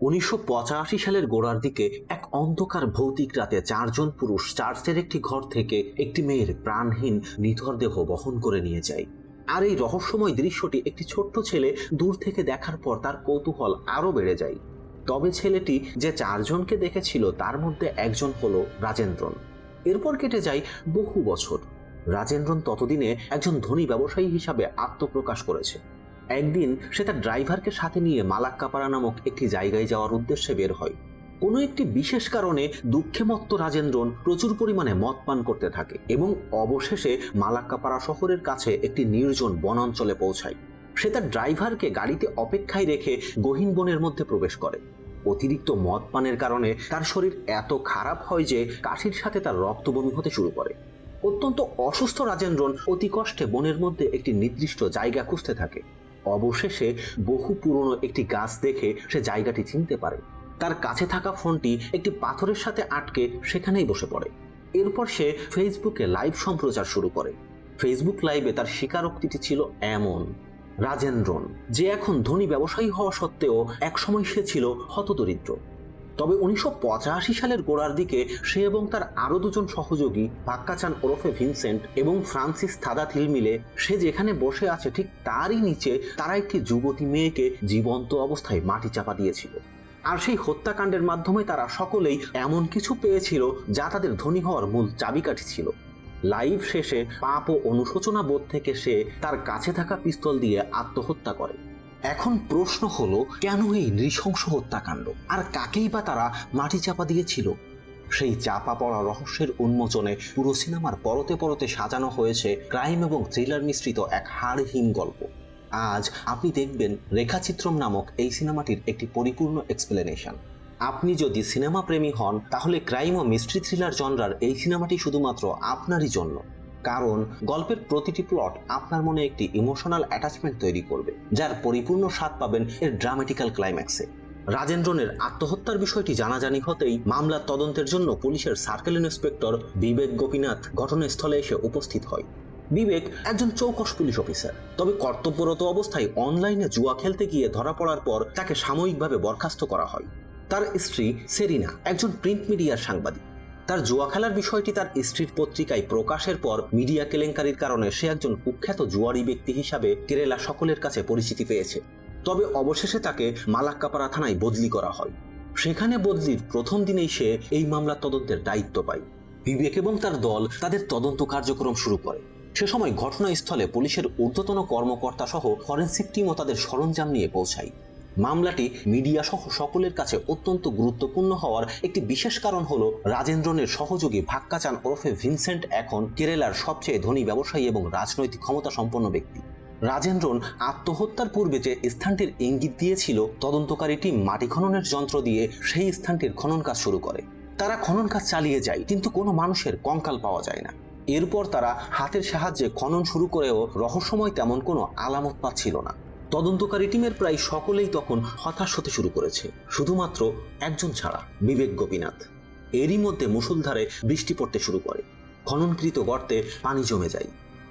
উনিশশো পঁচাশি সালের গোড়ার দিকে এক অন্ধকার ভৌতিক রাতে চারজন পুরুষ চার্চের একটি ঘর থেকে একটি মেয়ের প্রাণহীন নিথর দেহ বহন করে নিয়ে যায়। আর এই রহস্যময় দৃশ্যটি একটি ছোট্ট ছেলে দূর থেকে দেখার পর তার কৌতূহল আরও বেড়ে যায়। তবে ছেলেটি যে চারজনকে দেখেছিল তার মধ্যে একজন হলো রাজেন্দ্রন। এরপর কেটে যায় বহু বছর। রাজেন্দ্রন ততদিনে একজন ধনী ব্যবসায়ী হিসাবে আত্মপ্রকাশ করেছে। একদিন সে তার ড্রাইভারকে সাথে নিয়ে মালাক্কাপাড়া নামক একটি জায়গায় যাওয়ার উদ্দেশ্যে বের হয়। কোনো একটি বিশেষ কারণে দুঃখে মত্ত রাজেন্দ্রন প্রচুর পরিমাণে মদ পান করতে থাকে এবং অবশেষে মালাক্কাপাড়া শহরের কাছে একটি নির্জন বনাঞ্চলে পৌঁছায়। সে তার ড্রাইভারকে গাড়িতে অপেক্ষায় রেখে গহীন বনের মধ্যে প্রবেশ করে। অতিরিক্ত মদ পানের কারণে তার শরীর এত খারাপ হয় যে কাশির সাথে তার রক্ত বমি হতে শুরু করে। অত্যন্ত অসুস্থ রাজেন্দ্রন অতি কষ্টে বনের মধ্যে একটি নির্দিষ্ট জায়গা খুঁজতে থাকে। অবশেষে বহু পুরনো একটি গাছ দেখে সে জায়গাটি চিনতে পারে। তার কাছে থাকা ফোনটি একটি পাথরের সাথে আটকে সেখানেই বসে পড়ে। এরপর সে ফেসবুকে লাইভ সম্প্রচার শুরু করে। ফেসবুক লাইভে তার স্বীকারোক্তিটি ছিল এমন, রাজেন্দ্রন, যে এখন ধনী ব্যবসায়ী হওয়া সত্ত্বেও একসময় সে ছিল হতদরিদ্র। তবে উনিশশো পঁচাশি সালের গোড়ার দিকে সে এবং তার আরও দুজন সহযোগী ভাক্কাচান ওরফে ভিনসেন্ট এবং ফ্রান্সিস থাদাথিল মিলে সে যেখানে বসে আছে ঠিক তারই নিচে তারা একটি যুবতী মেয়েকে জীবন্ত অবস্থায় মাটি চাপা দিয়েছিল। আর সেই হত্যাকাণ্ডের মাধ্যমে তারা সকলেই এমন কিছু পেয়েছিল যা তাদের ধনী হওয়ার মূল চাবিকাঠি ছিল। লাইভ শেষে পাপ ও অনুশোচনা বোধ থেকে সে তার কাছে থাকা পিস্তল দিয়ে আত্মহত্যা করে। এখন প্রশ্ন হলো, কেন এই নৃশংস হত্যাকাণ্ড? আর কাকেই বা তারা মাটি চাপা দিয়েছিল? সেই চাপা পড়া রহস্যের উন্মোচনে পুরো সিনেমার পরতে পরতে সাজানো হয়েছে ক্রাইম এবং থ্রিলার মিশ্রিত এক হাড়হীন গল্প। আজ আপনি দেখবেন রেখাচিত্রম নামক এই সিনেমাটির একটি পরিপূর্ণ এক্সপ্লেনেশন আপনি যদি সিনেমা প্রেমী হন, তাহলে ক্রাইম ও মিস্ট্রি থ্রিলার জনরার এই সিনেমাটি শুধুমাত্র আপনারই জন্য। কারণ গল্পের প্রতিটি প্লট আপনার মনে একটি ইমোশনাল অ্যাটাচমেন্ট তৈরি করবে, যার পরিপূর্ণ স্বাদ পাবেন এর ড্রামাটিক্যাল ক্লাইম্যাক্সে রাজেন্দ্রনের আত্মহত্যার বিষয়টি জানাজানি হতেই মামলার তদন্তের জন্য পুলিশের সার্কেল ইন্সপেক্টর বিবেক গোপীনাথ ঘটনাস্থলে এসে উপস্থিত হয়। বিবেক একজন চৌকস পুলিশ অফিসার তবে কর্তব্যরত অবস্থায় অনলাইনে জুয়া খেলতে গিয়ে ধরা পড়ার পর তাকে সাময়িকভাবে বরখাস্ত করা হয়। তার স্ত্রী সেরিনা, একজন প্রিন্ট মিডিয়ার সাংবাদিক। তার জুয়া খেলার বিষয়টি তার স্ত্রীর পত্রিকায় প্রকাশের পর মিডিয়া কেলেঙ্কারির কারণে সে একজন কুখ্যাত জুয়ারি ব্যক্তি হিসাবে কেরালা সকলের কাছে পরিচিতি পেয়েছে। তবে অবশেষে তাকে মালাক্কাপাড়া থানায় বদলি করা হয়। সেখানে বদলির প্রথম দিনেই সে এই মামলার তদন্তের দায়িত্ব পায়। বিবেক এবং তার দল তাদের তদন্ত কার্যক্রম শুরু করে। সে সময় ঘটনাস্থলে পুলিশের ঊর্ধ্বতন কর্মকর্তা সহ ফরেন্সিক টিমও তাদের সরঞ্জাম নিয়ে পৌঁছায়। মামলাটি মিডিয়া সহ সকলের কাছে অত্যন্ত গুরুত্বপূর্ণ হওয়ার একটি বিশেষ কারণ হল রাজেন্দ্রনের সহযোগী ভাক্কাচান ওরফে ভিনসেন্ট এখন কেরালার সবচেয়ে ধনী ব্যবসায়ী এবং রাজনৈতিক ক্ষমতা সম্পন্ন ব্যক্তি। রাজেন্দ্রন আত্মহত্যার পূর্বে যে স্থানটির ইঙ্গিত দিয়েছিল, তদন্তকারী টিম মাটি খননের যন্ত্র দিয়ে সেই স্থানটির খনন কাজ শুরু করে। তারা খনন কাজ চালিয়ে যায়, কিন্তু কোনো মানুষের কঙ্কাল পাওয়া যায় না। এরপর তারা হাতের সাহায্যে খনন শুরু করেও রহস্যময় তেমন কোনো আলামত পাচ্ছিল না। তদন্তকারী টিমের প্রায় সকলেই তখন হতাশ হতে শুরু করেছে। শুধুমাত্র একজন ছাড়া, বিবেক গোপীনাথ। এরই মধ্যে মুসুলধারে বৃষ্টি পড়তে শুরু করে। খননকৃত গর্তে পানি জমে যায়।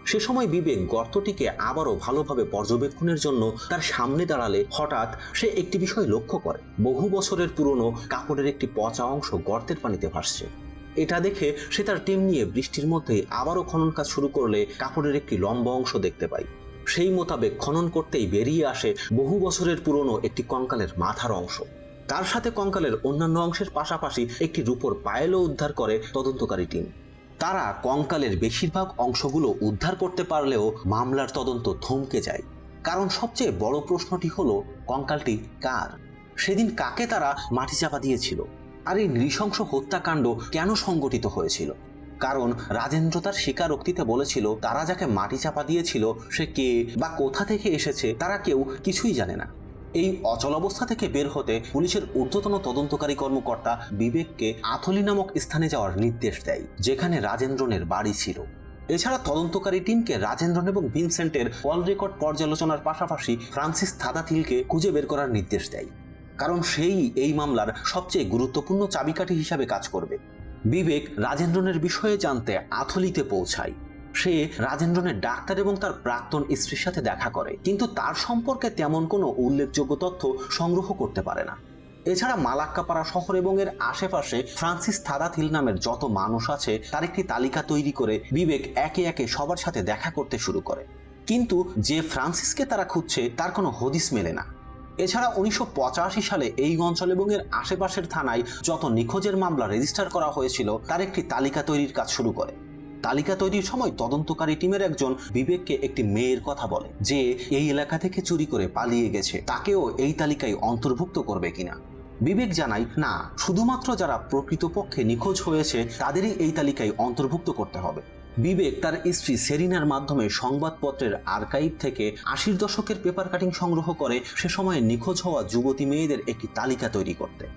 সে সময় বিবেক গর্তটিকে আবারও ভালোভাবে পর্যবেক্ষণের জন্য তার সামনে দাঁড়ালে হঠাৎ সে একটি বিষয় লক্ষ্য করে। বহু বছরের পুরনো কাপড়ের একটি পচা অংশ গর্তের পানিতে ভাসছে। এটা দেখে সে তার টিম নিয়ে বৃষ্টির মধ্যেই আবারও খনন কাজ শুরু করলে কাপড়ের একটি লম্বা অংশ দেখতে পাই সেই মোতাবেক খনন করতেই বেরিয়ে আসে বহু বছরের পুরনো একটি কঙ্কালের মাথার অংশ। তার সাথে কঙ্কালের অন্যান্য অংশের পাশাপাশি একটি রূপর পায়েলও উদ্ধার করে তদন্তকারী টিম। তারা কঙ্কালের বেশিরভাগ অংশগুলো উদ্ধার করতে পারলেও মামলার তদন্ত থমকে যায়। কারণ সবচেয়ে বড় প্রশ্নটি হলো, কঙ্কালটি কার? সেদিন কাকে তারা মাটি চাপা দিয়েছিল? আর এই নৃশংস হত্যাকাণ্ড কেন সংগঠিত হয়েছিল? কারণ রাজেন্দ্র তার স্বীকারোক্তিতে বলেছিল, তারা যাকে মাটি চাপা দিয়েছিল, সে কে বা কোথা থেকে এসেছে, তারা কেউ কিছুই জানে না। এই অচল অবস্থা থেকে বের হতে পুলিশের ঊর্ধ্বতন তদন্তকারী কর্মকর্তা বিবেককে আথলি নামক স্থানে যাওয়ার নির্দেশ দেয়, যেখানে রাজেন্দ্রনের বাড়ি ছিল। এছাড়া তদন্তকারী টিমকে রাজেন্দ্রন এবং ভিনসেন্টের কল রেকর্ড পর্যালোচনার পাশাপাশি ফ্রান্সিস থাদাতিলকে খুঁজে বের করার নির্দেশ দেয়। কারণ সেই এই মামলার সবচেয়ে গুরুত্বপূর্ণ চাবিকাঠি হিসাবে কাজ করবে। বিবেক রাজেন্দ্রনের বিষয়ে জানতে আথলিতে পৌঁছায়। সে রাজেন্দ্রনের ডাক্তার এবং তার প্রাক্তন স্ত্রীর সাথে দেখা করে, কিন্তু তার সম্পর্কে তেমন কোনো উল্লেখযোগ্য তথ্য সংগ্রহ করতে পারে না। এছাড়া মালাক্কাপাড়া শহর এবং এর আশেপাশে ফ্রান্সিস থাদাথিল নামের যত মানুষ আছে, তার একটি তালিকা তৈরি করে বিবেক একে একে সবার সাথে দেখা করতে শুরু করে। কিন্তু যে ফ্রান্সিসকে তারা খুঁজছে, তার কোনো হদিস মেলে না। এছাড়া উনিশশো পঁচাশি সালে এই অঞ্চল এবং এর আশেপাশের থানায় যত নিখোঁজের মামলা রেজিস্টার করা হয়েছিল, তার একটি তালিকা তৈরির কাজ শুরু করে। তালিকা তৈরির সময় তদন্তকারী টিমের একজন বিবেককে একটি মেয়ের কথা বলে, যে এই এলাকা থেকে চুরি করে পালিয়ে গেছে। তাকেও এই তালিকায় অন্তর্ভুক্ত করবে কিনা? বিবেক জানায়, না, শুধুমাত্র যারা প্রকৃতপক্ষে নিখোঁজ হয়েছে, তাদেরই এই তালিকায় অন্তর্ভুক্ত করতে হবে। বিবেক তার স্ত্রী সেরিনার মাধ্যমে সংবাদপত্রের আর্কাইভ থেকে আশির দশকের পেপার কাটিং সংগ্রহ করে সে সময়ে নিখোঁজ হওয়া যুবতী মেয়েদের একটি তালিকা তৈরি করতে।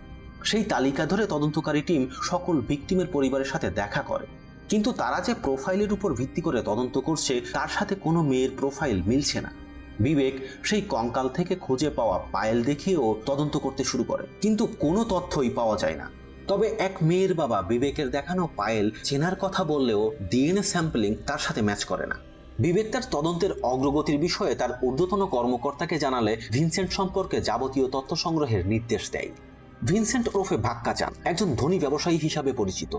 সেই তালিকা ধরে তদন্তকারী টিম সকল ভিকটিমের পরিবারের সাথে দেখা করে। কিন্তু তারা যে প্রোফাইলের উপর ভিত্তি করে তদন্ত করছে, তার সাথে কোনো মেয়ের প্রোফাইল মিলছে না। বিবেক সেই কঙ্কাল থেকে খুঁজে পাওয়া পায়েল দেখিয়েও তদন্ত করতে শুরু করে। কিন্তু কোনো তথ্যই পাওয়া যায় না। তবে এক মেয়ের বাবা বিবেকের দেখানো পায়েল চেনার কথা বললেও ডিএনএ স্যাম্পলিং তার সাথে ম্যাচ করে না। বিবেক তার তদন্তের অগ্রগতির বিষয়ে তার ঊর্ধ্বতন কর্মকর্তাকে জানালে ভিনসেন্ট সম্পর্কে যাবতীয় তথ্য সংগ্রহের নির্দেশ দেয়। ভিনসেন্ট ওরফে ভাক্কা চান একজন ধনী ব্যবসায়ী হিসাবে পরিচিত।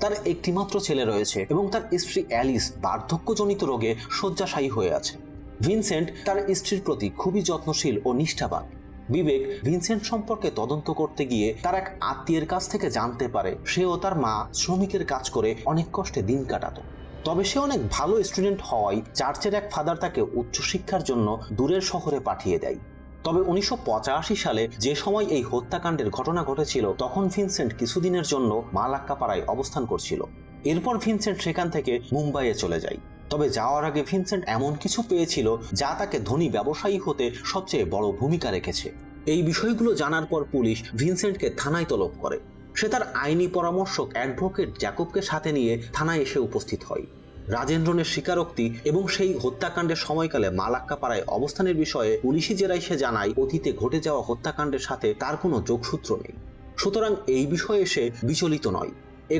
তার একটিমাত্র ছেলে রয়েছে এবং তার স্ত্রী অ্যালিস বার্ধক্যজনিত রোগে শয্যাশায়ী হয়ে আছে। ভিনসেন্ট তার স্ত্রীর প্রতি খুবই যত্নশীল ও নিষ্ঠাবান। বিবেক ভিনসেন্ট সম্পর্কে তদন্ত করতে গিয়ে তার এক আত্মীয়ের কাছ থেকে জানতে পারে, সে ও তার মা শ্রমিকের কাজ করে অনেক কষ্টে দিন কাটাতো। তবে সে অনেক ভালো স্টুডেন্ট হওয়ায় চার্চের এক ফাদার তাকে উচ্চশিক্ষার জন্য দূরের শহরে পাঠিয়ে দেয়। তবে উনিশশো পঁচাশি সালে যে সময় এই হত্যাকাণ্ডের ঘটনা ঘটেছিল, তখন ভিনসেন্ট কিছুদিনের জন্য মালাক্কাপাড়ায় অবস্থান করছিল। এরপর ভিনসেন্ট সেখান থেকে মুম্বাইয়ে চলে যায়। তবে যাওয়ার আগে ভিনসেন্ট এমন কিছু পেয়েছিল যা তাকে ধনী ব্যবসায়ী হতে সবচেয়ে বড় ভূমিকা রেখেছে। এই বিষয়গুলো জানার পর পুলিশ ভিনসেন্টকে থানায় তলব করে। সে তার আইনি পরামর্শক অ্যাডভোকেট জ্যাকবকে সাথে নিয়ে থানায় এসে উপস্থিত হয়। রাজেন্দ্রনের স্বীকারোক্তি এবং সেই হত্যাকাণ্ডের সময়কালে মালাক্কাপাড়ায় অবস্থানের বিষয়ে পুলিশি জেরায় সে জানায়, অতীতে ঘটে যাওয়া হত্যাকাণ্ডের সাথে তার কোনো যোগসূত্র নেই। সুতরাং এই বিষয়ে সে বিচলিত নয়।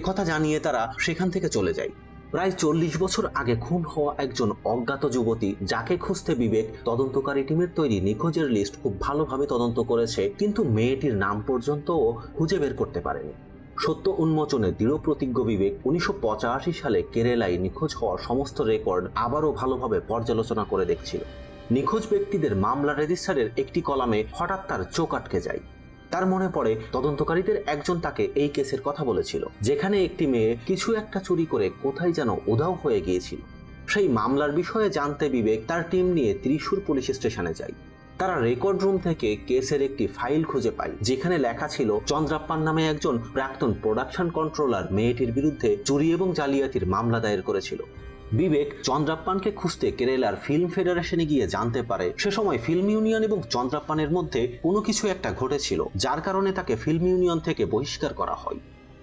কথা জানিয়ে তারা সেখান থেকে চলে যায়। প্রায় চল্লিশ বছর আগে খুন হওয়া একজন অজ্ঞাত যুবতী যাকে খুঁজতে বিবেক তদন্তকারী টিমের তৈরি নিখোঁজের লিস্ট খুব ভালোভাবে তদন্ত করেছে, কিন্তু মেয়েটির নাম পর্যন্তও খুঁজে বের করতে পারেনি। সত্য উন্মোচনে দৃঢ় প্রতিজ্ঞ বিবেক উনিশশো পঁচাশি সালে কেরালায় নিখোঁজ হওয়ার সমস্ত রেকর্ড আবারও ভালোভাবে পর্যালোচনা করে দেখছিল। নিখোঁজ ব্যক্তিদের মামলা রেজিস্টারের একটি কলামে হঠাৎ তার চোখ আটকে যায়। তার মনে পড়ে তদন্তকারীদের একজন তাকে এই কেসের কথা বলেছিল, যেখানে একটি মেয়ে কিছু একটা চুরি করে কোথায় যেন উধাও হয়ে গিয়েছিল। সেই মামলার বিষয়ে জানতে বিবেক তার টিম নিয়ে ত্রিশূর পুলিশ স্টেশনে যায়। তারা রেকর্ড রুম থেকে কেসের একটি ফাইল খুঁজে পায়, যেখানে লেখা ছিল, চন্দ্রাপ্পান নামে একজন প্রাক্তন প্রোডাকশন কন্ট্রোলার মেয়েটির বিরুদ্ধে চুরি এবং জালিয়াতির মামলা দায়ের করেছিল। বিবেক চন্দ্রাপ্পানকে খুঁজতে কেরালার ফিল্ম ফেডারেশনে গিয়ে জানতে পারে, সে সময় ফিল্ম ইউনিয়ন এবং চন্দ্রাপ্পানের মধ্যে কোনো কিছু একটা ঘটেছিল, যার কারণে তাকে ফিল্ম ইউনিয়ন থেকে বহিষ্কার করা হয়।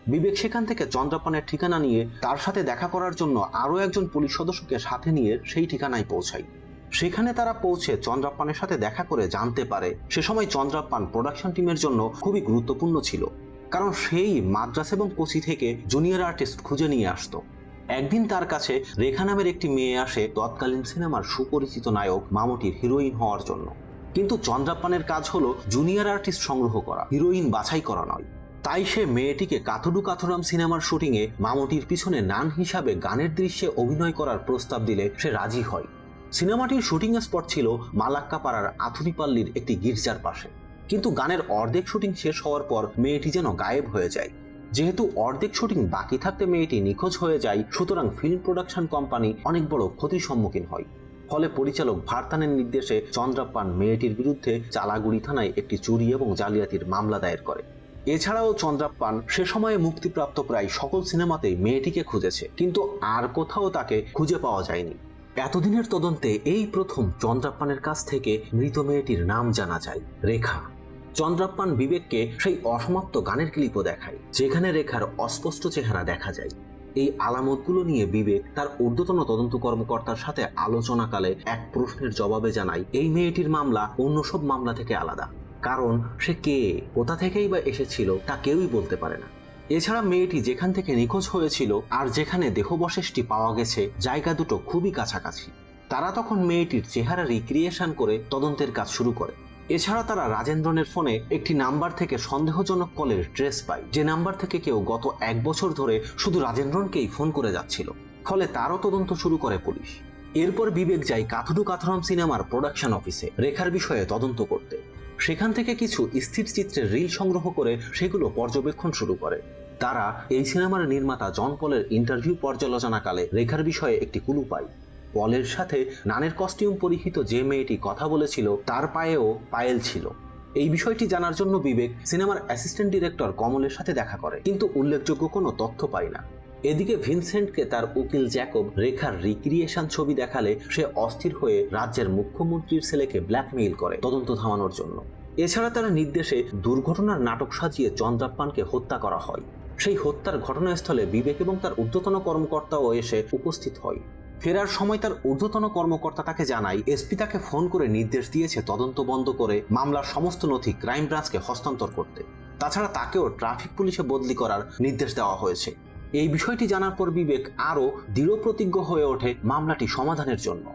বিবেক সেখান থেকে চন্দ্রাপ্পানের ঠিকানা নিয়ে তার সাথে দেখা করার জন্য আরও একজন পুলিশ সদস্যকে সাথে নিয়ে সেই ঠিকানায় পৌঁছায়। সেখানে তারা পৌঁছে চন্দ্রাপ্পানের সাথে দেখা করে জানতে পারে, সে সময় চন্দ্রাপ্পান প্রোডাকশন টিমের জন্য খুবই গুরুত্বপূর্ণ ছিল, কারণ সেই মাদ্রাস এবং কোচি থেকে জুনিয়র আর্টিস্ট খুঁজে নিয়ে আসতো। একদিন তার কাছে রেখা নামের একটি মেয়ে আসে তৎকালীন সিনেমার সুপরিচিত নায়ক মামুটির হিরোইন হওয়ার জন্য। কিন্তু চন্দ্রাপ্পানের কাজ হলো জুনিয়র আর্টিস্ট সংগ্রহ করা, হিরোইন বাছাই করা নয়। তাই সে মেয়েটিকে কাথুডু কাথুরাম সিনেমার শুটিংয়ে মামুটির পিছনে নান হিসাবে গানের দৃশ্যে অভিনয় করার প্রস্তাব দিলে সে রাজি হয়। সিনেমাটির শুটিং স্পট ছিল মালাক্কাপাড়ার আথুরিপাল্লির একটি গির্জার পাশে। কিন্তু গানের অর্ধেক শুটিং শেষ হওয়ার পর মেয়েটি যেন গায়েব হয়ে যায়। যেহেতু অর্ধেক শুটিং বাকি থাকতে মেয়েটি নিখোঁজ হয়ে যায়, সুতরাং ফিল্ম প্রোডাকশন কোম্পানি অনেক বড় ক্ষতির সম্মুখীন হয়। ফলে পরিচালক ভারতানের নির্দেশে চন্দ্রাপ্পান মেয়েটির বিরুদ্ধে চালাগুড়ি থানায় একটি চুরি এবং জালিয়াতির মামলা দায়ের করে। এছাড়াও চন্দ্রাপ্পান সে সময়ে মুক্তিপ্রাপ্ত প্রায় সকল সিনেমাতেই মেয়েটিকে খুঁজেছে, কিন্তু আর কোথাও তাকে খুঁজে পাওয়া যায়নি। এতদিনের তদন্তে এই প্রথম চন্দ্রাপ্পানের কাছ থেকে মৃত মেয়েটির নাম জানা যায়, রেখা। চন্দ্রাপ্পান বিবেককে সেই অসমাপ্ত গানের ক্লিপও দেখায়, যেখানে রেখার অস্পষ্ট চেহারা দেখা যায়। এই আলামতগুলো নিয়ে বিবেক তার ঊর্ধ্বতন তদন্ত কর্মকর্তার সাথে আলোচনাকালে এক প্রশ্নের জবাবে জানায়, এই মেয়েটির মামলা অন্য সব মামলা থেকে আলাদা। কারণ সে কে, কোথা থেকেই বা এসেছিল তা কেউই বলতে পারে না। এছাড়া মেয়েটি যেখান থেকে নিখোঁজ হয়েছিল আর যেখানে দেহবশেষটি পাওয়া গেছে, জায়গা দুটো খুবই কাছাকাছি। তারা তখন মেয়েটির চেহারা রিক্রিয়েশন করে তদন্তের কাজ শুরু করে। এছাড়া তারা রাজেন্দ্রনের ফোনে একটি নাম্বার থেকে সন্দেহজনক কলের ট্রেস পায়, যে নাম্বার থেকে কেউ গত এক বছর ধরে শুধু রাজেন্দ্রনকেই ফোন করে যাচ্ছিল। ফলে তারও তদন্ত শুরু করে পুলিশ। এরপর বিবেক যায় কাথুডু কাথরাম সিনেমার প্রোডাকশন অফিসে রেখার বিষয়ে তদন্ত করতে। সেখান থেকে কিছু স্থির চিত্রের রিল সংগ্রহ করে সেগুলো পর্যবেক্ষণ শুরু করে। তারা এই সিনেমার নির্মাতা জন পলের ইন্টারভিউ পর্যালোচনাকালে রেখার বিষয়ে একটি কুলু পায়। পলের সাথে নানের কস্টিউম পরিহিত যে মেয়েটি কথা বলেছিল, তার পায়েও পায়েল ছিল। এই বিষয়টি জানার জন্য বিবেক সিনেমার অ্যাসিস্ট্যান্ট ডিরেক্টর কমলের সাথে দেখা করে, কিন্তু উল্লেখযোগ্য কোনো তথ্য পায় না। এদিকে ভিনসেন্টকে তার উকিল জ্যাকব রেখার রিক্রিয়েশন ছবি দেখালে সে অস্থির হয়ে রাজ্যের মুখ্যমন্ত্রীর ছেলেকে ব্ল্যাকমেইল করে তদন্ত থামানোর জন্য। এছাড়া তার নির্দেশে দুর্ঘটনার নাটক সাজিয়ে চন্দ্রাপ্পানকে হত্যা করা হয়। সেই হত্যার ঘটনাস্থলে বিবেক এবং তার ঊর্ধ্বতন কর্মকর্তাও এসে উপস্থিত হয়। ফেরার সময় তার ঊর্ধ্বতন কর্মকর্তা তাকে জানায়, এসপি তাকে ফোন করে নির্দেশ দিয়েছে তদন্ত বন্ধ করে মামলার সমস্ত নথি ক্রাইম ব্রাঞ্চকে হস্তান্তর করতে। তাছাড়া তাকেও ট্রাফিক পুলিশে বদলি করার নির্দেশ দেওয়া হয়েছে। এই বিষয়টি জানার পর বিবেক আরও দৃঢ় প্রতিজ্ঞ হয়ে ওঠে মামলাটি সমাধানের জন্য।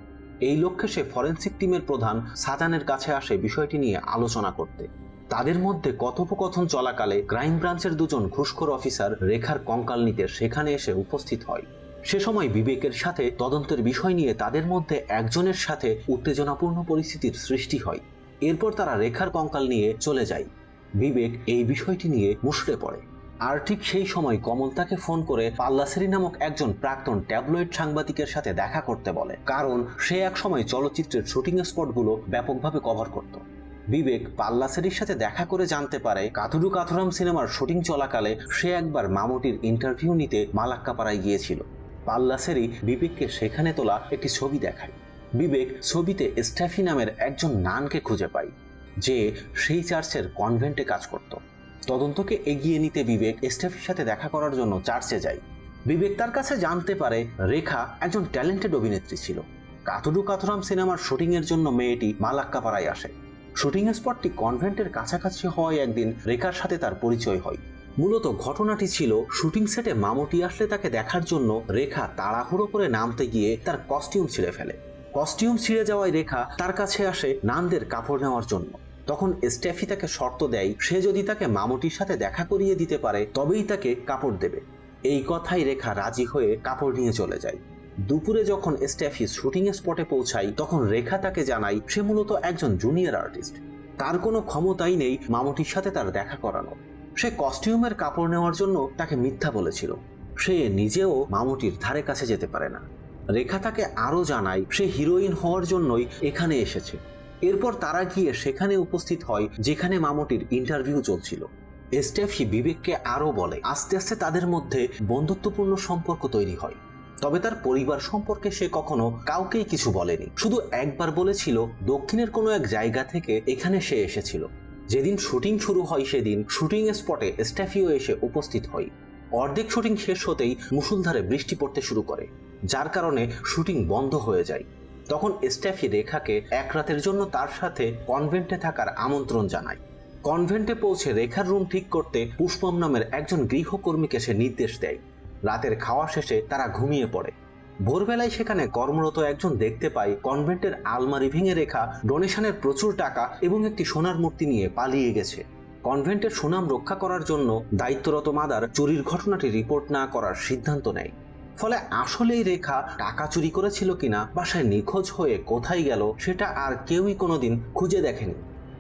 এই লক্ষ্যে সে ফরেন্সিক টিমের প্রধান সাজানের কাছে আসে বিষয়টি নিয়ে আলোচনা করতে। তাদের মধ্যে কথোপকথন চলাকালে ক্রাইম ব্রাঞ্চের দুজন ঘুষখোর অফিসার রেখার কঙ্কাল নিতে সেখানে এসে উপস্থিত হয়। সে সময় বিবেকের সাথে তদন্তের বিষয় নিয়ে তাদের মধ্যে একজনের সাথে উত্তেজনাপূর্ণ পরিস্থিতির সৃষ্টি হয়। এরপর তারা রেখার কঙ্কাল নিয়ে চলে যায়। বিবেক এই বিষয়টি নিয়ে মুষড়ে পড়ে। আর ঠিক সেই সময় কমল তাকে ফোন করে পাল্লাসেরি নামক একজন প্রাক্তন ট্যাবলয়েড সাংবাদিকের সাথে দেখা করতে বলে, কারণ সে একসময় চলচ্চিত্রের শুটিং স্পটগুলো ব্যাপকভাবে কভার করত। বিবেক পাল্লাসেরির সাথে দেখা করে জানতে পারে কাথুরু কাথুরাম সিনেমার শুটিং চলাকালে সে একবার মামুটির ইন্টারভিউ নিতে মালাক্কাপাড়ায় গিয়েছিল। পাল্লাসেরি বিবেককে সেখানে তোলা একটি ছবি দেখায়। বিবেক ছবিতে স্ট্যাফি নামের একজন নানকে খুঁজে পায়, যে সেই চার্চের কনভেন্টে কাজ করত। তদন্তকে এগিয়ে নিতে বিবেক স্টেফির সাথে দেখা করার জন্য চার্চে যায়। বিবেক তার কাছে জানতে পারে রেখা একজন ট্যালেন্টেড অভিনেত্রী ছিল। কাতুডু কাথুরাম সিনেমার শুটিংয়ের জন্য মেয়েটি মালাক্কাপাড়ায় আসে। শুটিং স্পটটি কনভেন্টের কাছাকাছি হওয়ায় একদিন রেখার সাথে তার পরিচয় হয়। মূলত ঘটনাটি ছিল শুটিং সেটে মামুটি আসলে তাকে দেখার জন্য রেখা তাড়াহুড়ো করে নামতে গিয়ে তার কস্টিউম ছিঁড়ে ফেলে। কস্টিউম ছিঁড়ে যাওয়ায় রেখা তার কাছে আসে নানদের কাপড় নেওয়ার জন্য। তখন স্টেফি তাকে শর্ত দেয়, সে যদি তাকে মামুটির সাথে দেখা করিয়ে দিতে পারে, তবেই তাকে কাপড় দেবে। এই কথাই রেখা রাজি হয়ে কাপড় নিয়ে চলে যায়। দুপুরে যখন স্টেফি শুটিং স্পটে পৌঁছায়, তখন রেখা তাকে জানায়, সে মূলত একজন জুনিয়র আর্টিস্ট। তার কোনো ক্ষমতাই নেই মামুটির সাথে তার দেখা করানো সে কস্টিউমের কাপড় নেওয়ার জন্য তাকে মিথ্যা বলেছিল। সে নিজেও মামুটির ধারে কাছে যেতে পারে না। রেখা তাকে আরও জানায়, সে হিরোইন হওয়ার জন্যই এখানে এসেছে। এরপর তারা গিয়ে সেখানে উপস্থিত হয়, যেখানে মামুটির ইন্টারভিউ চলছিল। স্টেফি বিবেককে আরও বলে, আস্তে আস্তে তাদের মধ্যে বন্ধুত্বপূর্ণ সম্পর্ক তৈরি হয়। তবে তার পরিবার সম্পর্কে সে কখনো কাউকেই কিছু বলেনি। শুধু একবার বলেছিল, দক্ষিণের কোনো এক জায়গা থেকে এখানে সে এসেছিল। যেদিন শুটিং শুরু হয় সেদিন শুটিং স্পটে স্ট্যাফিও এসে উপস্থিত হয় অর্ধেক শুটিং শেষ হতেই মুসুলধারে বৃষ্টি পড়তে শুরু করে, যার কারণে শুটিং বন্ধ হয়ে যায়। তখন স্ট্যাফি রেখাকে এক রাতের জন্য তার সাথে কনভেন্টে থাকার আমন্ত্রণ জানায়। কনভেন্টে পৌঁছে রেখার রুম ঠিক করতে পুষ্পম নামের একজন গৃহকর্মীকে সে নির্দেশ দেয়। রাতের খাওয়া শেষে তারা ঘুমিয়ে পড়ে। ভোরবেলায় সেখানে কর্মরত একজন দেখতে পায় কনভেন্টের আলমারি ভেঙে রেখা, ডোনেশনের প্রচুর টাকা এবং একটি সোনার মূর্তি নিয়ে পালিয়ে গেছে। কনভেন্টের সুনাম রক্ষা করার জন্য দায়িত্বরত মাদার চুরির ঘটনাটি রিপোর্ট না করার সিদ্ধান্ত নেয়। ফলে আসলেই রেখা টাকা চুরি করেছিল কিনা, বাসায় নিখোঁজ হয়ে কোথায় গেল, সেটা আর কেউই কোনোদিন খুঁজে দেখেনি।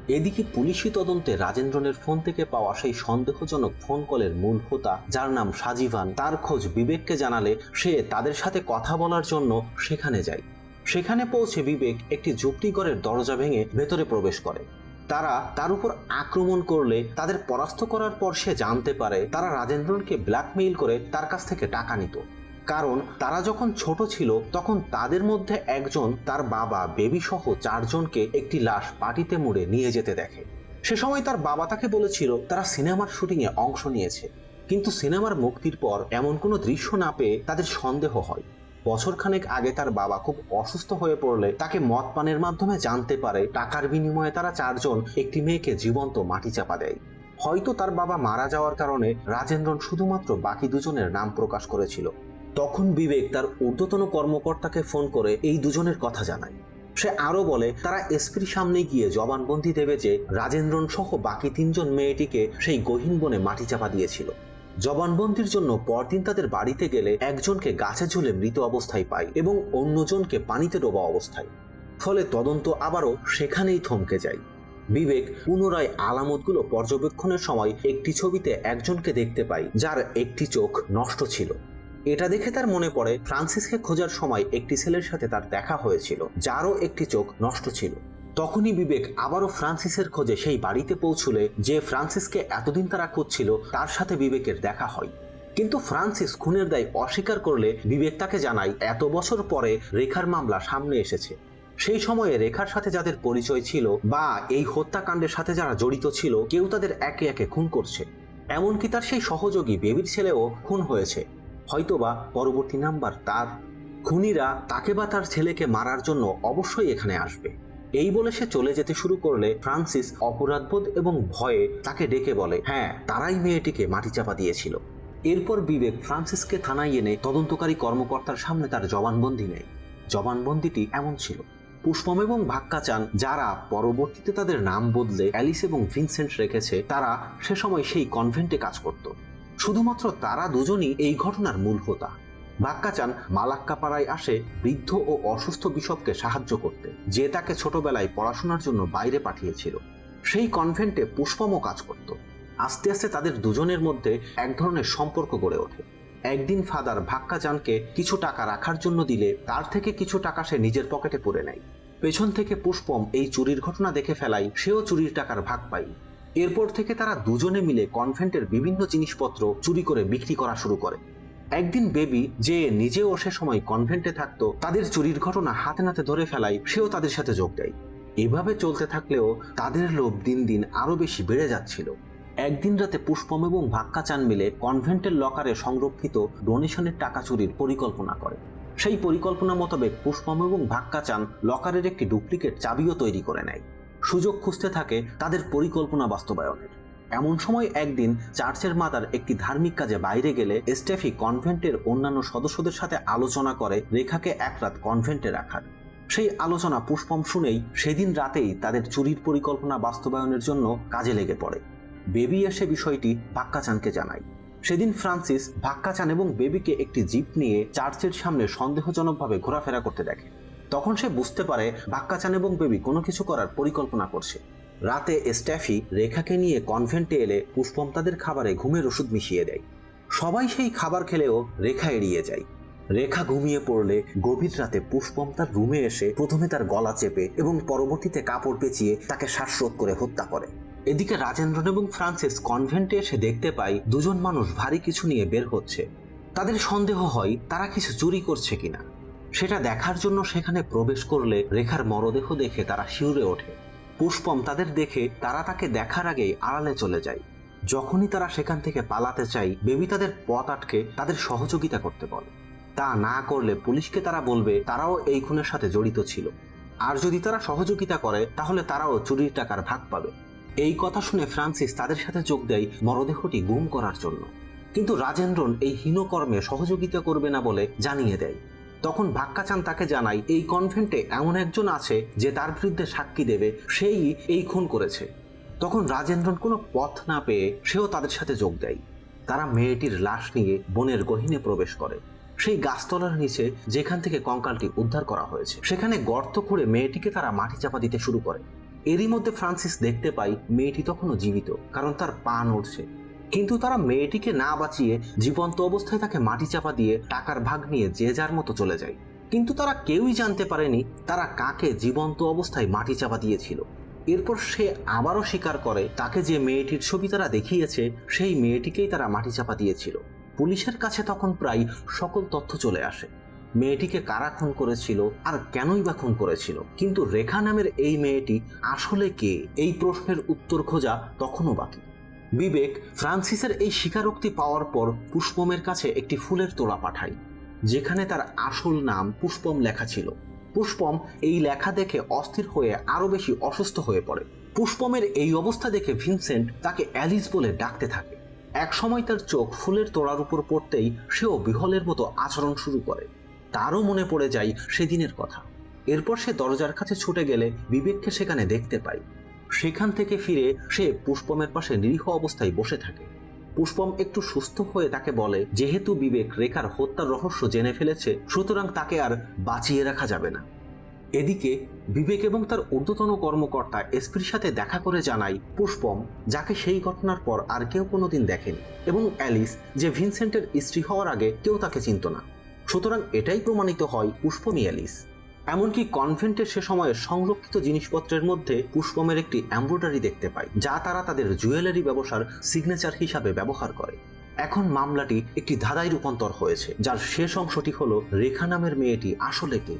এদিকে পুলিশি তদন্তে রাজেন্দ্রনের ফোন থেকে পাওয়া সেই সন্দেহজনক ফোন কলের মূল হোতা, যার নাম সাজিভান, তার খোঁজ বিবেককে জানালে সে তাদের সাথে কথা বলার জন্য সেখানে যায়। সেখানে পৌঁছে বিবেক একটি যুক্তিগড়ের দরজা ভেঙে ভেতরে প্রবেশ করে। তারা তার উপর আক্রমণ করলে, তাদের পরাস্ত করার পর সে জানতে পারে তারা রাজেন্দ্রনকে ব্ল্যাকমেইল করে তার কাছ থেকে টাকা নিত। কারণ তারা যখন ছোট ছিল, তখন তাদের মধ্যে একজন তার বাবা বেবি সহ চারজনকে একটি লাশ পাটিতে মুড়ে নিয়ে যেতে দেখে। সে সময় তার বাবা তাকে বলেছিল, তারা সিনেমার শুটিংয়ে অংশ নিয়েছে। কিন্তু সিনেমার মুক্তির পর এমন কোনো দৃশ্য না পেয়ে তাদের সন্দেহ হয়। বছরখানেক আগে তার বাবা খুব অসুস্থ হয়ে পড়লে তাকে মদ পানের মাধ্যমে জানতে পারে টাকার বিনিময়ে তারা চারজন একটি মেয়েকে জীবন্ত মাটি চাপা দেয়। হয়তো তার বাবা মারা যাওয়ার কারণে রাজেন্দ্রন শুধুমাত্র বাকি দুজনের নাম প্রকাশ করেছিল। তখন বিবেক তার ঊর্ধ্বতন কর্মকর্তাকে ফোন করে এই দুজনের কথা জানায়। সে আরও বলে, তারা এসপির সামনে গিয়ে জবানবন্দি দেবে যে রাজেন্দ্রন সহ বাকি তিনজন মেয়েটিকে সেই গহীন বনে মাটি চাপা দিয়েছিল। জবানবন্দির জন্য পরদিন তাদের বাড়িতে গেলে একজনকে গাছে ঝুলে মৃত অবস্থায় পায় এবং অন্যজনকে পানিতে ডোবা অবস্থায়। ফলে তদন্ত আবারও সেখানেই থমকে যায়। বিবেক পুনরায় আলামতগুলো পর্যবেক্ষণের সময় একটি ছবিতে একজনকে দেখতে পাই যার একটি চোখ নষ্ট ছিল। এটা দেখে তার মনে পড়ে ফ্রান্সিসকে খোঁজার সময় একটি ছেলের সাথে তার দেখা হয়েছিল, যারও একটি চোখ নষ্ট ছিল। তখনই বিবেক আবারও ফ্রান্সিসের খোঁজে সেই বাড়িতে পৌঁছলে যে ফ্রান্সিসকে এতদিন তারা খুঁজছিল, তার সাথে বিবেকের দেখা হয়। কিন্তু ফ্রান্সিস খুনের দায় অস্বীকার করলে বিবেক তাকে জানায়, এত বছর পরে রেখার মামলা সামনে এসেছে। সেই সময়ে রেখার সাথে যাদের পরিচয় ছিল বা এই হত্যাকাণ্ডের সাথে যারা জড়িত ছিল, কেউ তাদের একে একে খুন করছে। এমনকি তার সেই সহযোগী বেবির ছেলেও খুন হয়েছে। হয়তোবা পরবর্তী নাম্বার তার। খুনিরা তাকে বা তার ছেলেকে মারার জন্য অবশ্যই এখানে আসবে। এই বলে সে চলে যেতে শুরু করলে ফ্রান্সিস অপরাধবোধ এবং ভয়ে তাকে ডেকে বলে হ্যাঁ তারাই মেয়েটিকে মাটি চাপা দিয়েছিল। এরপর বিবেক ফ্রান্সিসকে থানায় এনে তদন্তকারী কর্মকর্তার সামনে তার জবানবন্দি নেয়। জবানবন্দিটি এমন ছিল, পুষ্পম এবং ভাক্কা চান যারা পরবর্তীতে তাদের নাম বদলে অ্যালিস এবং ভিনসেন্ট রেখেছে, তারা সে সময় সেই কনভেন্টে কাজ করত। শুধুমাত্র তারা দুজনই এই ঘটনার মূল হোতা। ভাক্কা চান মালাক্কাপাড়ায় আসে বৃদ্ধ ও অসুস্থ বিশপকে সাহায্য করতে, যে তাকে ছোটবেলায় পড়াশোনার জন্য বাইরে পাঠিয়েছিল। সেই কনভেন্টে পুষ্পমও কাজ করত। আস্তে আস্তে তাদের দুজনের মধ্যে এক ধরনের সম্পর্ক গড়ে ওঠে। একদিন ফাদার ভাক্কাচানকে কিছু টাকা রাখার জন্য দিলে, তার থেকে কিছু টাকা সে নিজের পকেটে পুরে নেয়। পেছন থেকে পুষ্পম এই চুরির ঘটনা দেখে ফেলাই সেও চুরির টাকার ভাগ পায় এরপর থেকে তারা দুজনে মিলে কনভেন্টের বিভিন্ন জিনিসপত্র চুরি করে বিক্রি করা শুরু করে। একদিন বেবি, যে নিজেও সে সময় কনভেন্টে থাকতো, তাদের চুরির ঘটনা হাতে নাতে ধরে ফেলায়, সেও তাদের সাথে যোগ দেয়। এভাবে চলতে থাকলেও তাদের লোভ দিন দিন আরও বেশি বেড়ে যাচ্ছিল। একদিন রাতে পুষ্পম এবং ভাক্কা চান মিলে কনভেন্টের লকারে সংরক্ষিত ডোনেশনের টাকা চুরির পরিকল্পনা করে। সেই পরিকল্পনা মোতাবেক পুষ্পম এবং ভাক্কা চান লকারের একটি ডুপ্লিকেট চাবিও তৈরি করে নেয়। সুযোগ খুঁজতে থাকে তাদের পরিকল্পনা বাস্তবায়নের। এমন সময় একদিন চার্চের মাতার একটি ধার্মিক কাজে বাইরে গেলে স্টেফি কনভেন্টের অন্যান্য সদস্যদের সাথে আলোচনা করে রেখাকে এক রাত কনভেন্টে রাখার। সেই আলোচনা পুষ্পম শুনেই সেদিন রাতেই তাদের চুরির পরিকল্পনা বাস্তবায়নের জন্য কাজে লেগে পড়ে। বেবি এসে বিষয়টি ভাক্কাচানকে জানায়। সেদিন ফ্রান্সিস ভাক্কাচান এবং বেবিকে একটি জিপ নিয়ে চার্চের সামনে সন্দেহজনকভাবে ঘোরাফেরা করতে দেখে। তখন সে বুঝতে পারে ভাক্কাচান এবং বেবি কোনো কিছু করার পরিকল্পনা করছে। রাতে স্ট্যাফি রেখাকে নিয়ে কনভেন্টে এলে পুষ্পম তাদের খাবারে ঘুমের ওষুধ মিশিয়ে দেয়। সবাই সেই খাবার খেলেও রেখা এড়িয়ে যায়। রেখা ঘুমিয়ে পড়লে গভীর রাতে পুষ্পম তার রুমে এসে প্রথমে তার গলা চেপে এবং পরবর্তীতে কাপড় পেঁচিয়ে তাকে শ্বাসরোধ করে হত্যা করে। এদিকে রাজেন্দ্রন এবং ফ্রান্সিস কনভেন্টে এসে দেখতে পায় দুজন মানুষ ভারী কিছু নিয়ে বের হচ্ছে। তাদের সন্দেহ হয় তারা কিছু চুরি করছে কিনা। সেটা দেখার জন্য সেখানে প্রবেশ করলে রেখার মরদেহ দেখে তারা শিউরে ওঠে। পুষ্পম তাদের দেখে তারা তাকে দেখার আগেই আড়ালে চলে যায়। যখনই তারা সেখান থেকে পালাতে চাই বেবি তাদের পথ আটকে তাদের সহযোগিতা করতে বলে। তা না করলে পুলিশকে তারা বলবে, তারাও এই খুনের সাথে জড়িত ছিল। আর যদি তারা সহযোগিতা করে, তাহলে তারাও চুরির টাকার ভাগ পাবে। এই কথা শুনে ফ্রান্সিস তাদের সাথে যোগ দেয় মরদেহটি গুম করার জন্য। কিন্তু রাজেন্দ্রন এই হীনকর্মে সহযোগিতা করবে না বলে জানিয়ে দেয়। তখন ভাক্কাচান তাকে জানায়, এই কনভেন্টে এমন একজন আছে যে তার বিরুদ্ধে সাক্ষী দেবে, সেই এই খুন করেছে। তখন রাজেন্দ্রন কোনো পথ না পেয়ে সেও তাদের সাথে যোগ দেয়। তারা মেয়েটির লাশ নিয়ে বনের গহীনে প্রবেশ করে। সেই গাছতলার নিচে যেখান থেকে কঙ্কালটি উদ্ধার করা হয়েছে, সেখানে গর্ত করে মেয়েটিকে তারা মাটি চাপা দিতে শুরু করে। এরই মধ্যে ফ্রান্সিস দেখতে পাই মেয়েটি তখনও জীবিত, কারণ তার পা নড়ছে। কিন্তু তারা মেয়েটিকে না বাঁচিয়ে জীবন্ত অবস্থায় তাকে মাটি চাপা দিয়ে টাকার ভাগ নিয়ে যে যার মতো চলে যায়। কিন্তু তারা কেউই জানতে পারেনি তারা কাকে জীবন্ত অবস্থায় মাটি চাপা দিয়েছিল। এরপর সে আবারও স্বীকার করে তাকে যে মেয়েটির ছবি তারা দেখিয়েছে, সেই মেয়েটিকেই তারা মাটি চাপা দিয়েছিল। পুলিশের কাছে তখন প্রায় সকল তথ্য চলে আসে। মেয়েটিকে কারা খুন করেছিল আর কেনই বা খুন করেছিল? কিন্তু রেখা নামের এই মেয়েটি আসলে কে? এই প্রশ্নের উত্তর খোঁজা তখনও বাকি। বিবেক ফ্রান্সিসের এই স্বীকারোক্তি পাওয়ার পর পুষ্পমের কাছে একটি ফুলের তোড়া পাঠায়, যেখানে তার আসল নাম পুষ্পম লেখা ছিল। পুষ্পম এই লেখা দেখে অস্থির হয়ে আরও বেশি অসুস্থ হয়ে পড়ে। পুষ্পমের এই অবস্থা দেখে ভিনসেন্ট তাকে অ্যালিস বলে ডাকতে থাকে। এক সময় তার চোখ ফুলের তোড়ার উপর পড়তেই সেও বিহলের মতো আচরণ শুরু করে। তারও মনে পড়ে যায় সেদিনের কথা। এরপর সে দরজার কাছে ছুটে গেলে বিবেককে সেখানে দেখতে পায়। সেখান থেকে ফিরে সে পুষ্পমের পাশে নিরীহ অবস্থায় বসে থাকে। পুষ্পম একটু সুস্থ হয়ে তাকে বলে, যেহেতু বিবেক রেখার হত্যার রহস্য জেনে ফেলেছে, সুতরাং তাকে আর বাঁচিয়ে রাখা যাবে না। এদিকে বিবেক এবং তার ঊর্ধ্বতন কর্মকর্তা এসপির সাথে দেখা করে জানায়, পুষ্পম, যাকে সেই ঘটনার পর আর কেউ কোনোদিন দেখেনি এবং অ্যালিস, যে ভিনসেন্টের স্ত্রী হওয়ার আগে কেউ তাকে চিনত না। সুতরাং এটাই প্রমাণিত হয় পুষ্পমই অ্যালিস। এমনকি কনভেন্টের সে সময়ে সংরক্ষিত জিনিসপত্রের মধ্যে পুষ্পমের একটি এমব্রয়ডারি দেখতে পায় যা তারা তাদের জুয়েলারি ব্যবসার সিগনেচার হিসাবে ব্যবহার করে। এখন মামলাটি একটি ধাঁধায় রূপান্তর হয়েছে, যার শেষ অংশটি হলো রেখা নামের মেয়েটি আসলে কে।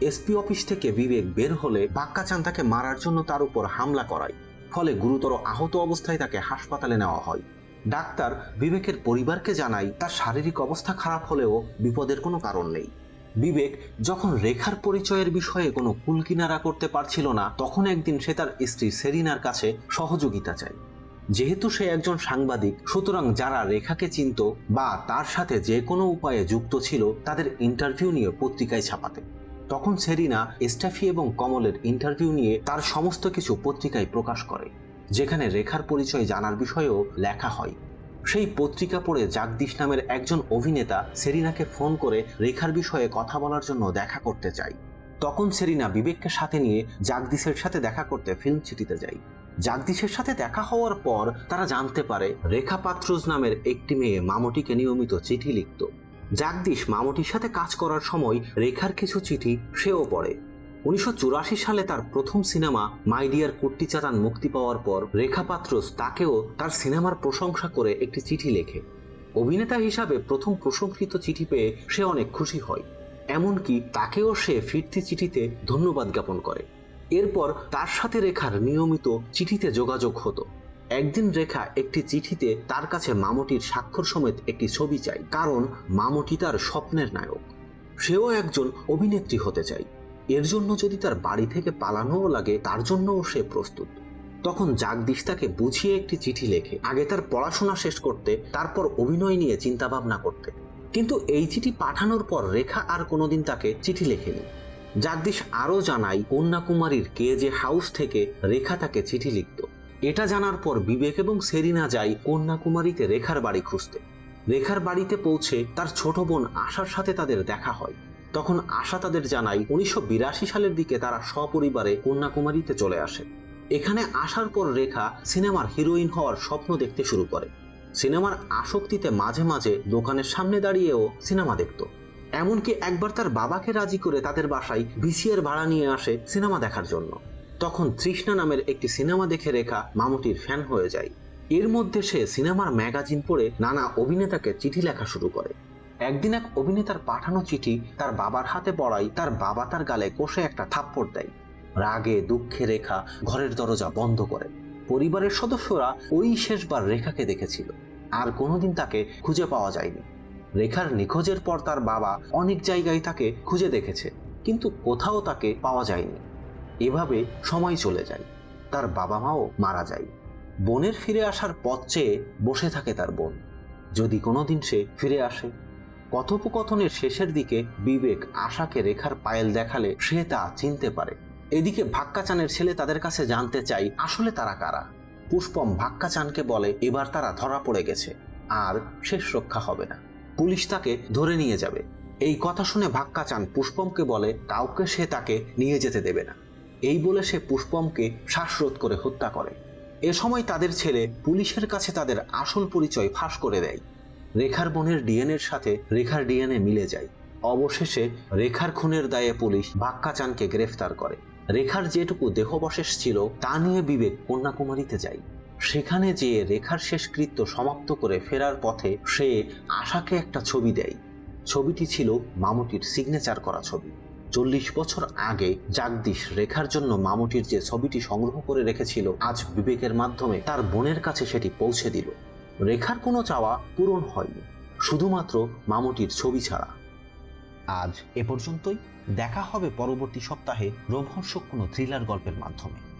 এসপি অফিস থেকে বিবেক বের হলে বাক্কাচান তাকে মারার জন্য তার উপর হামলা করায়, ফলে গুরুতর আহত অবস্থায় তাকে হাসপাতালে নেওয়া হয়। ডাক্তার বিবেকের পরিবারকে জানায়, তার শারীরিক অবস্থা খারাপ হলেও বিপদের কোনো কারণ নেই। বিবেক যখন রেখার পরিচয়ের বিষয়ে কোনো কুলকিনারা করতে পারছিল না, তখন একদিন সে তার স্ত্রী সেরিনার কাছে সহযোগিতা চায়। যেহেতু সে একজন সাংবাদিক, সুতরাং যারা রেখাকে চিনত বা তার সাথে যে কোনো উপায়ে যুক্ত ছিল, তাদের ইন্টারভিউ নিয়ে পত্রিকায় ছাপাতে। তখন সেরিনা, স্টাফি এবং কমলের ইন্টারভিউ নিয়ে তার সমস্ত কিছু পত্রিকায় প্রকাশ করে, যেখানে রেখার পরিচয় জানার বিষয়েও লেখা হয়। সেই পত্রিকা পড়ে জাগদীশ নামের একজন অভিনেতা সেরিনাকে ফোন করে রেখার বিষয়ে কথা বলার জন্য দেখা করতে চায় তখন সেরিনা বিবেককে সাথে নিয়ে জাগদীশের সাথে দেখা করতে ফিল্ম সিটিতে যায়। জাগদীশের সাথে দেখা হওয়ার পর তারা জানতে পারে রেখা পাত্রজ নামের একটি মেয়ে মামটিকে নিয়মিত চিঠি লিখত। জাগদীশ মামটির সাথে কাজ করার সময় রেখার কিছু চিঠি সেও পড়ে। উনিশশো চুরাশি সালে তার প্রথম সিনেমা মাই ডিয়ার কুট্টি চাতান মুক্তি পাওয়ার পর রেখা পাত্রস তাকেও তার সিনেমার প্রশংসা করে একটি চিঠি লেখে। অভিনেতা হিসাবে প্রথম প্রশংসিত চিঠি পেয়ে সে অনেক খুশি হয়। এমনকি তাকেও সে ফিরতি চিঠিতে ধন্যবাদ জ্ঞাপন করে। এরপর তার সাথে রেখার নিয়মিত চিঠিতে যোগাযোগ হতো। একদিন রেখা একটি চিঠিতে তার কাছে মামটির স্বাক্ষর সমেত একটি ছবি চাই কারণ মামটি তার স্বপ্নের নায়ক। সেও একজন অভিনেত্রী হতে চায়। এর জন্য যদি তার বাড়ি থেকে পালানোও লাগে, তার জন্যও সে প্রস্তুত। তখন জাগদীশ তাকে বুঝিয়ে একটি চিঠি লেখে। আগে তার পড়াশোনা শেষ করতে, তারপর অভিনয় নিয়ে চিন্তা ভাবনা করতে। কিন্তু এই চিঠি পাঠানোর পর রেখা আর কোনোদিন তাকে চিঠি লেখেনি। জাগদীশ আরও জানায়, কন্যাকুমারীর কে যে হাউস থেকে রেখা তাকে চিঠি লিখত। এটা জানার পর বিবেক এবং সেরিনা যায় কন্যাকুমারীতে রেখার বাড়ি খুঁজতে। রেখার বাড়িতে পৌঁছে তার ছোট বোন আশার সাথে তাদের দেখা হয়। তখন আশা তাদের জানায়, উনিশশো সালের দিকে তারা সপরিবারে কন্যাকুমারীতে চলে আসে। এখানে আসার পর রেখা সিনেমার হিরোইন হওয়ার স্বপ্ন দেখতে শুরু করে। সিনেমার আসক্তিতে মাঝে মাঝে দোকানের সামনে দাঁড়িয়েও সিনেমা দেখত। এমনকি একবার তার বাবাকে রাজি করে তাদের বাসায় বিসিআর ভাড়া নিয়ে আসে সিনেমা দেখার জন্য। তখন তৃষ্ণা নামের একটি সিনেমা দেখে রেখা মামুটির ফ্যান হয়ে যায়। এর মধ্যে সে সিনেমার ম্যাগাজিন পড়ে নানা অভিনেতাকে চিঠি লেখা শুরু করে। একদিন এক অভিনেতার পাঠানো চিঠি তার বাবার হাতে পড়াই তার বাবা তার গালে কষে একটা থাপ্পড় দেয়। রাগে, দুঃখে রেখা ঘরের দরজা বন্ধ করে। পরিবারের সদস্যরা ওই শেষবার রেখাকে দেখেছিল। আর কোনোদিন তাকে খুঁজে পাওয়া যায়নি। রেখার নিখোঁজের পর তার বাবা অনেক জায়গায় তাকে খুঁজে দেখেছে, কিন্তু কোথাও তাকে পাওয়া যায়নি। এভাবে সময় চলে যায়। তার বাবা মাও মারা যায়। বোনের ফিরে আসার পথ চেয়ে বসে থাকে তার বোন। যদি কোনোদিন সে ফিরে আসে কথোপকথনের শেষের দিকে বিবেক আশাকে রেখার পায়েল দেখালে সে তা চিনতে পারে। এদিকে ভাক্কাচানের ছেলে তাদের কাছে জানতে চাই, আসলে তারা কারা? পুষ্পম ভাক্কাচানকে বলে, এবার তারা ধরা পড়ে গেছে, আর শেষ রক্ষা হবে না। পুলিশ তাকে ধরে নিয়ে যাবে। এই কথা শুনে ভাক্কাচান পুষ্পমকে বলে, কাউকে সে তাকে নিয়ে যেতে দেবে না। এই বলে সে পুষ্পমকে শ্বাসরোধ করে হত্যা করে। এ সময় তাদের ছেলে পুলিশের কাছে তাদের আসল পরিচয় ফাঁস করে দেয়। রেখার বোনের ডিএনএর সাথে রেখার ডিএনএ মিলে যায়। অবশেষে রেখার খুনের দায়ে পুলিশ ভাক্কাচানকে গ্রেফতার করে। রেখার যেটুকু দেহবশেষ ছিল, তা নিয়ে বিবেক কন্যাকুমারীতে যায়। সেখানে যেয়ে রেখার শেষকৃত্য সমাপ্ত করে ফেরার পথে সে আশাকে একটা ছবি দেয়। ছবিটি ছিল মামুটির সিগনেচার করা ছবি। চল্লিশ বছর আগে জাগদীশ রেখার জন্য মামুটির যে ছবিটি সংগ্রহ করে রেখেছিল, আজ বিবেকের মাধ্যমে তার বোনের কাছে সেটি পৌঁছে দিল। রেখার কোনো চাওয়া পূরণ হয়নি, শুধুমাত্র মামুটির ছবি ছাড়া। আজ এ পর্যন্তই। দেখা হবে পরবর্তী সপ্তাহে রোমহর্ষক কোনো থ্রিলার গল্পের মাধ্যমে।